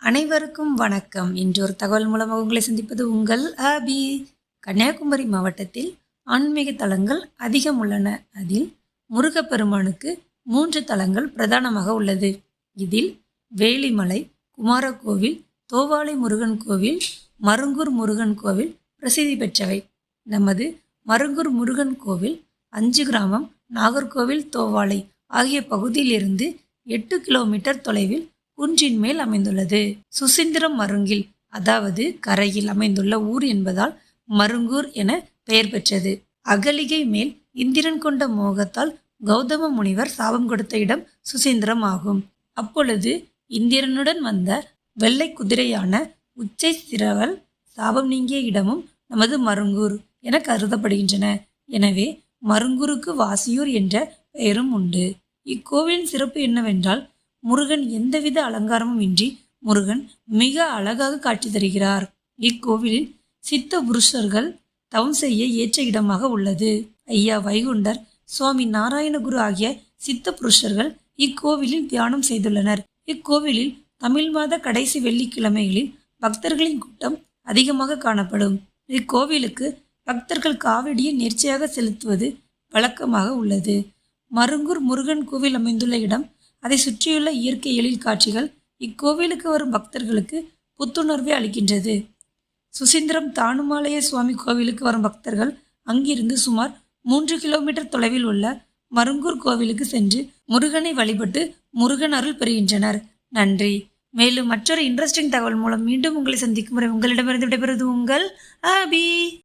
அனைவருக்கும் வணக்கம். இன்று ஒரு தகவல் மூலமாக உங்களை சந்திப்பது உங்கள் அபி. கன்னியாகுமரி மாவட்டத்தில் ஆன்மீக தலங்கள் அதிகம் உள்ளன. அதில் முருகப்பெருமானுக்கு மூன்று தலங்கள் பிரதானமாக உள்ளது. இதில் வேலிமலை குமாரகோவில் தோவாளை முருகன் கோவில் மருங்கூர் முருகன் கோவில் பிரசித்தி பெற்றவை. நமது மருங்கூர் முருகன் கோவில் அஞ்சு கிராமம் நாகர்கோவில் தோவாளை ஆகிய பகுதியிலிருந்து எட்டு கிலோமீட்டர் தொலைவில் குன்றின் மேல் அமைந்துள்ளது. சுசீந்திரம் மருங்கில் அதாவது கரையில் அமைந்துள்ள ஊர் என்பதால் மருங்கூர் என பெயர் பெற்றது. அகலிகை மேல் இந்திரன் கொண்ட மோகத்தால் கௌதம முனிவர் சாபம் கொடுத்த இடம் சுசீந்திரம் ஆகும். அப்பொழுது இந்திரனுடன் வந்த வெள்ளை குதிரையான உச்சை சிறவல் சாபம் நீங்கிய இடமும் நமது மருங்கூர் என கருதப்படுகின்றன. எனவே மருங்கூருக்கு வாசியூர் என்ற பெயரும் உண்டு. இக்கோவிலின் சிறப்பு என்னவென்றால் முருகன் எந்தவித அலங்காரமும் இன்றி முருகன் மிக அழகாக காட்சி தருகிறார். இக்கோவிலில் சித்த புருஷர்கள் தவம் செய்ய ஏற்ற இடமாக உள்ளது. ஐயா வைகுண்டர் சுவாமி நாராயணகுரு ஆகிய சித்த புருஷர்கள் இக்கோவிலில் தியானம் செய்துள்ளனர். இக்கோவிலில் தமிழ் மாத கடைசி வெள்ளிக்கிழமைகளில் பக்தர்களின் கூட்டம் அதிகமாக காணப்படும். இக்கோவிலுக்கு பக்தர்கள் காவடியை நேர்ச்சியாக செலுத்துவது வழக்கமாக உள்ளது. மருங்கூர் முருகன் கோவில் அமைந்துள்ள இடம் அதை சுற்றியுள்ள இயற்கை எழில் காட்சிகள் இக்கோவிலுக்கு வரும் பக்தர்களுக்கு புத்துணர்வை அளிக்கின்றது. சுசீந்திரம் தானுமாலய சுவாமி கோவிலுக்கு வரும் பக்தர்கள் அங்கிருந்து சுமார் மூன்று கிலோமீட்டர் தொலைவில் உள்ள மருங்கூர் கோவிலுக்கு சென்று முருகனை வழிபட்டு முருகன் அருள் பெறுகின்றனர். நன்றி. மேலும் மற்றொரு இன்ட்ரெஸ்டிங் தகவல் மூலம் மீண்டும் உங்களை சந்திக்கும் முறை உங்களிடமிருந்து விடைபெறுவது உங்கள் ஆபி